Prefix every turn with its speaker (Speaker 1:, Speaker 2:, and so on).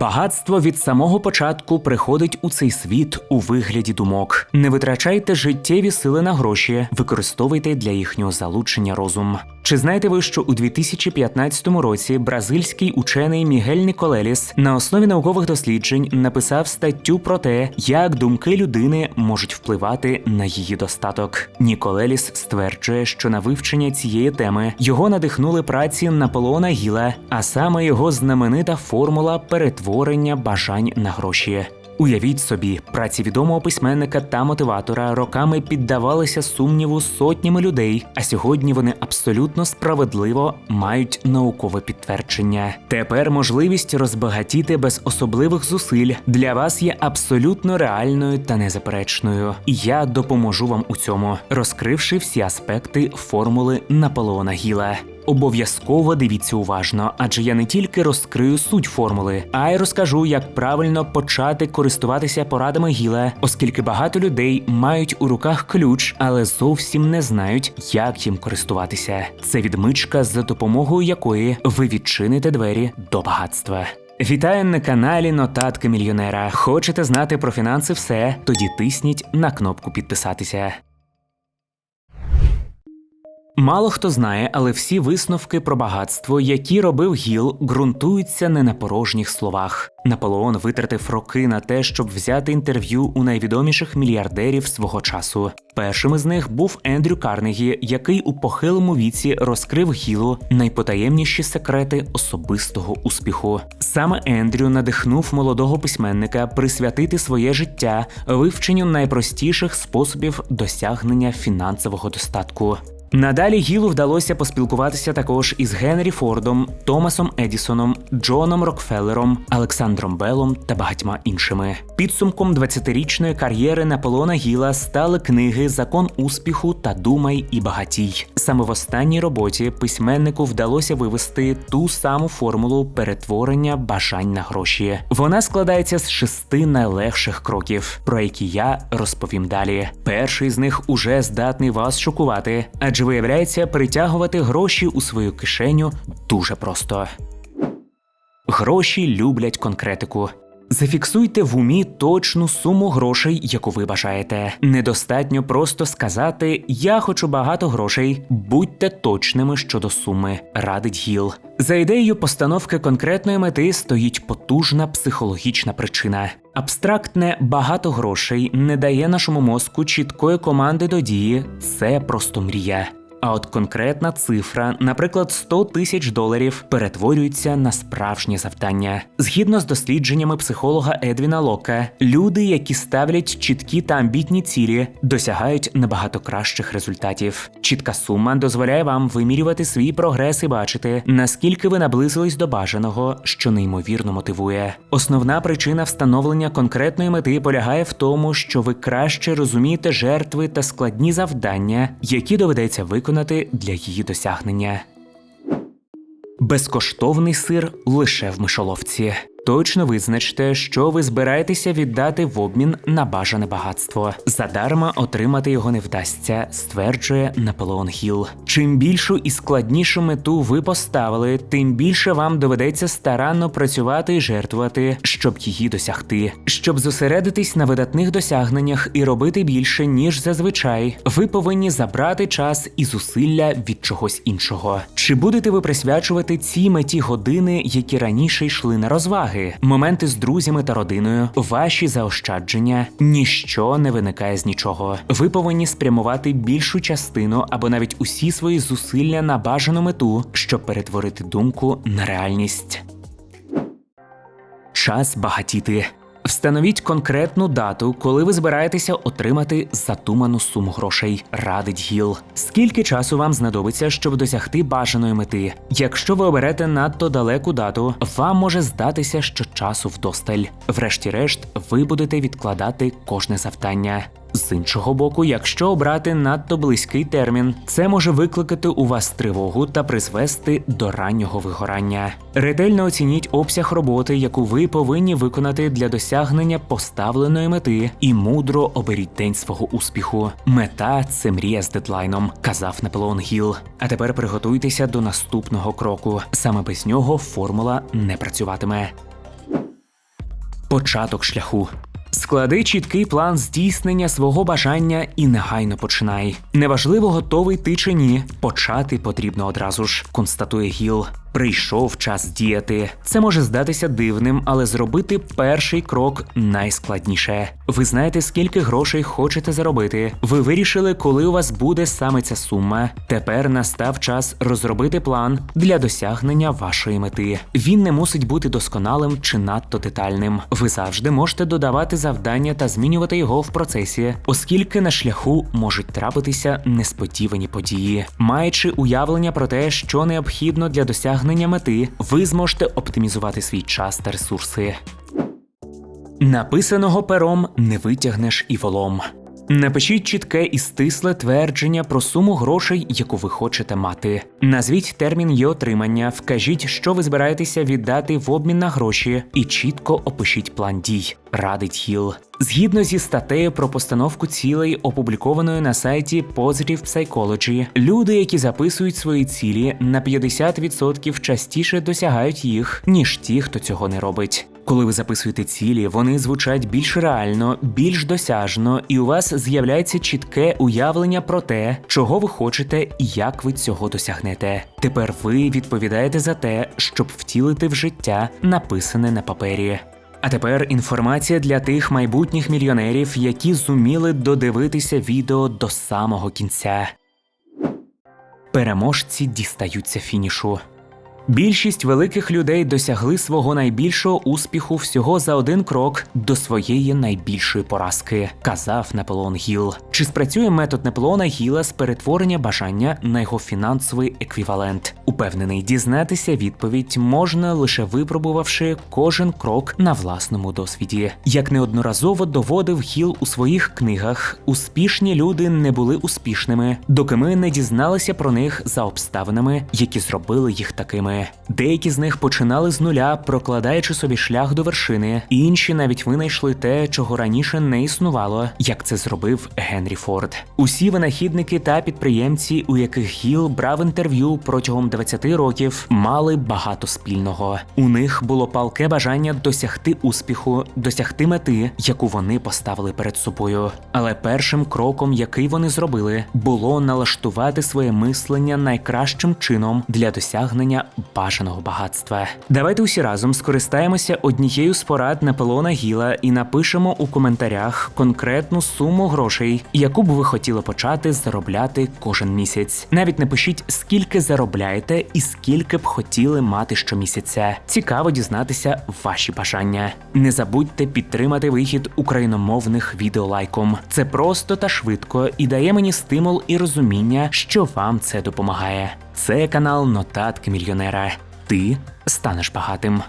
Speaker 1: Багатство від самого початку приходить у цей світ у вигляді думок. Не витрачайте життєві сили на гроші, використовуйте для їхнього залучення розум. Чи знаєте ви, що у 2015 році бразильський учений Мігель Ніколеліс на основі наукових досліджень написав статтю про те, як думки людини можуть впливати на її достаток? Ніколеліс стверджує, що на вивчення цієї теми його надихнули праці Наполеона Гіла, а саме його знаменита формула перетворення бажань на гроші. Уявіть собі, праці відомого письменника та мотиватора роками піддавалися сумніву сотнями людей, а сьогодні вони абсолютно справедливо мають наукове підтвердження. Тепер можливість розбагатіти без особливих зусиль для вас є абсолютно реальною та незаперечною. І я допоможу вам у цьому, розкривши всі аспекти формули Наполеона Гіла. Обов'язково дивіться уважно, адже я не тільки розкрию суть формули, а й розкажу, як правильно почати користуватися порадами гіла, оскільки багато людей мають у руках ключ, але зовсім не знають, як їм користуватися. Це відмичка, за допомогою якої ви відчините двері до багатства. Вітаю на каналі Нотатки мільйонера. Хочете знати про фінанси все? Тоді тисніть на кнопку підписатися. Мало хто знає, але всі висновки про багатство, які робив Гіл, ґрунтуються не на порожніх словах. Наполеон витратив роки на те, щоб взяти інтерв'ю у найвідоміших мільярдерів свого часу. Першим із них був Ендрю Карнегі, який у похилому віці розкрив Гілу найпотаємніші секрети особистого успіху. Саме Ендрю надихнув молодого письменника присвятити своє життя вивченню найпростіших способів досягнення фінансового достатку. Надалі Гілу вдалося поспілкуватися також із Генрі Фордом, Томасом Едісоном, Джоном Рокфеллером, Олександром Беллом та багатьма іншими. Підсумком 20-річної кар'єри Наполеона Гіла стали книги Закон успіху та Думай і багатій. Саме в останній роботі письменнику вдалося вивести ту саму формулу перетворення бажань на гроші. Вона складається з шести найлегших кроків, про які я розповім далі. Перший з них уже здатний вас шокувати, адже виявляється, притягувати гроші у свою кишеню дуже просто. Гроші люблять конкретику. Зафіксуйте в умі точну суму грошей, яку ви бажаєте. Недостатньо просто сказати Я хочу багато грошей. Будьте точними щодо суми, радить гіл. За ідеєю постановки конкретної мети стоїть потужна психологічна причина. Абстрактне багато грошей не дає нашому мозку чіткої команди до дії. Це просто мрія. А от конкретна цифра, наприклад, 100 тисяч доларів, перетворюється на справжнє завдання. Згідно з дослідженнями психолога Едвіна Лока, люди, які ставлять чіткі та амбітні цілі, досягають набагато кращих результатів. Чітка сума дозволяє вам вимірювати свій прогрес і бачити, наскільки ви наблизились до бажаного, що неймовірно мотивує. Основна причина встановлення конкретної мети полягає в тому, що ви краще розумієте жертви та складні завдання, які доведеться виконати для її досягнення. Безкоштовний сир лише в мишоловці. Точно визначте, що ви збираєтеся віддати в обмін на бажане багатство. Задарма отримати його не вдасться, стверджує Наполеон Гіл. Чим більшу і складнішу мету ви поставили, тим більше вам доведеться старанно працювати і жертвувати, щоб її досягти. Щоб зосередитись на видатних досягненнях і робити більше ніж зазвичай, ви повинні забрати час і зусилля від чогось іншого. Чи будете ви присвячувати цій меті години, які раніше йшли на розваги? Моменти з друзями та родиною, ваші заощадження, ніщо не виникає з нічого. Ви повинні спрямувати більшу частину або навіть усі свої зусилля на бажану мету, щоб перетворити думку на реальність. Час багатіти. Встановіть конкретну дату, коли ви збираєтеся отримати затуману суму грошей. Радить гіл. Скільки часу вам знадобиться, щоб досягти бажаної мети? Якщо ви оберете надто далеку дату, вам може здатися, що часу вдосталь. Врешті-решт, ви будете відкладати кожне завдання. З іншого боку, якщо обрати надто близький термін, це може викликати у вас тривогу та призвести до раннього вигорання. Ретельно оцініть обсяг роботи, яку ви повинні виконати для досягнення поставленої мети, і мудро оберіть день свого успіху. Мета це мрія з дедлайном, казав Наполеон Гіл. А тепер приготуйтеся до наступного кроку. Саме без нього формула не працюватиме. початок шляху. Склади чіткий план здійснення свого бажання і негайно починай. Неважливо, готовий ти чи ні. Почати потрібно одразу ж, констатує Гіл. Прийшов час діяти. Це може здатися дивним, але зробити перший крок найскладніше. Ви знаєте, скільки грошей хочете заробити. Ви вирішили, коли у вас буде саме ця сума. Тепер настав час розробити план для досягнення вашої мети. Він не мусить бути досконалим чи надто детальним. Ви завжди можете додавати завдання та змінювати його в процесі, оскільки на шляху можуть трапитися несподівані події. Маючи уявлення про те, що необхідно для досягнення мети, ви зможете оптимізувати свій час та ресурси. Написаного пером не витягнеш і волом. Напишіть чітке і стисле твердження про суму грошей, яку ви хочете мати. Назвіть термін її отримання, вкажіть, що ви збираєтеся віддати в обмін на гроші, і чітко опишіть план дій. Радить Хіл. Згідно зі статтею про постановку цілей, опублікованою на сайті Positive Psychology, люди, які записують свої цілі, на 50% частіше досягають їх, ніж ті, хто цього не робить. Коли ви записуєте цілі, вони звучать більш реально, більш досяжно, і у вас з'являється чітке уявлення про те, чого ви хочете і як ви цього досягнете. Тепер ви відповідаєте за те, щоб втілити в життя написане на папері. А тепер інформація для тих майбутніх мільйонерів, які зуміли додивитися відео до самого кінця. Переможці дістаються фінішу. Більшість великих людей досягли свого найбільшого успіху всього за один крок до своєї найбільшої поразки, казав Наполеон Гіл. Чи спрацює метод Наполеона Гіла з перетворення бажання на його фінансовий еквівалент? Упевнений, дізнатися відповідь можна лише випробувавши кожен крок на власному досвіді. Як неодноразово доводив Гіл у своїх книгах, успішні люди не були успішними, доки ми не дізналися про них за обставинами, які зробили їх такими. Деякі з них починали з нуля, прокладаючи собі шлях до вершини, інші навіть винайшли те, чого раніше не існувало, як це зробив Генрі Форд. Усі винахідники та підприємці, у яких Гіл брав інтерв'ю протягом 20 років, мали багато спільного. У них було палке бажання досягти успіху, досягти мети, яку вони поставили перед собою. Але першим кроком, який вони зробили, було налаштувати своє мислення найкращим чином для досягнення бажаного багатства. Давайте усі разом скористаємося однією з порад Наполеона Гіла і напишемо у коментарях конкретну суму грошей, яку б ви хотіли почати заробляти кожен місяць. Навіть напишіть, скільки заробляєте і скільки б хотіли мати щомісяця. Цікаво дізнатися ваші бажання. Не забудьте підтримати вихід україномовних відео лайком. Це просто та швидко і дає мені стимул і розуміння, що вам це допомагає. Це канал Нотатки мільйонера. Ти станеш багатим.